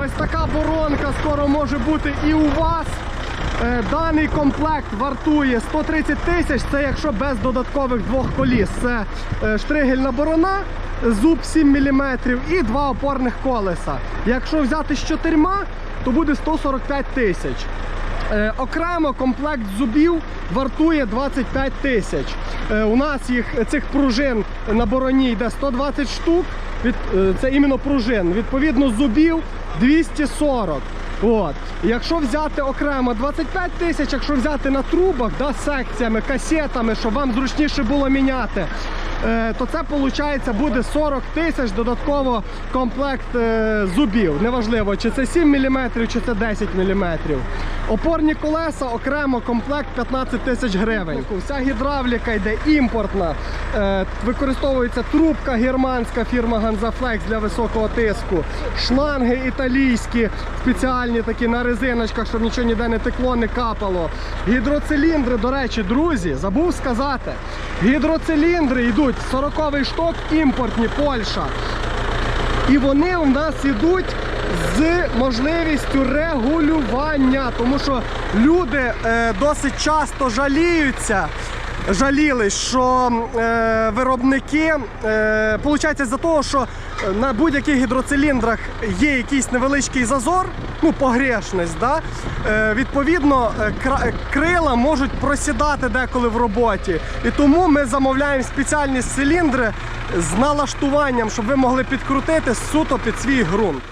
Ось така боронка скоро може бути і у вас. Е, Даний комплект вартує 130 тисяч, це якщо без додаткових двох коліс. Це е, штригельна борона, зуб 7 мм і два опорних колеса. Якщо взяти з чотирма, то буде 145 тисяч. Е, окремо комплект зубів вартує 25 тисяч. Е, у нас їх цих пружин на бороні йде 120 штук. Е, це іменно пружин. Відповідно, зубів 240. От. Якщо взяти окремо 25 тисяч, якщо взяти на трубах, да, секціями, касетами, щоб вам зручніше було міняти, то це виходить буде 40 тисяч додатково комплект е, зубів. Неважливо, чи це 7 мм, чи це 10 мм. Опорні колеса окремо комплект 15 тисяч гривень. Вся гідравліка йде імпортна. Е, використовується трубка германська фірма Ganzaflex для високого тиску, шланги італійські, спеціальні такі на резиночках, щоб нічого ніде не текло, не капало. Гідроциліндри, до речі, друзі, забув сказати. Гідроциліндри йдуть 40-й шток імпортні, Польща. І вони у нас йдуть з можливістю регулювання, тому що люди е, досить часто жаліються. Жаліли, що е, виробники, е, виходить, за того, що на будь-яких гідроциліндрах є якийсь невеличкий зазор, ну, погрешність, да? е, відповідно, е, крила можуть просідати деколи в роботі. І тому ми замовляємо спеціальні циліндри з налаштуванням, щоб ви могли підкрутити суто під свій ґрунт.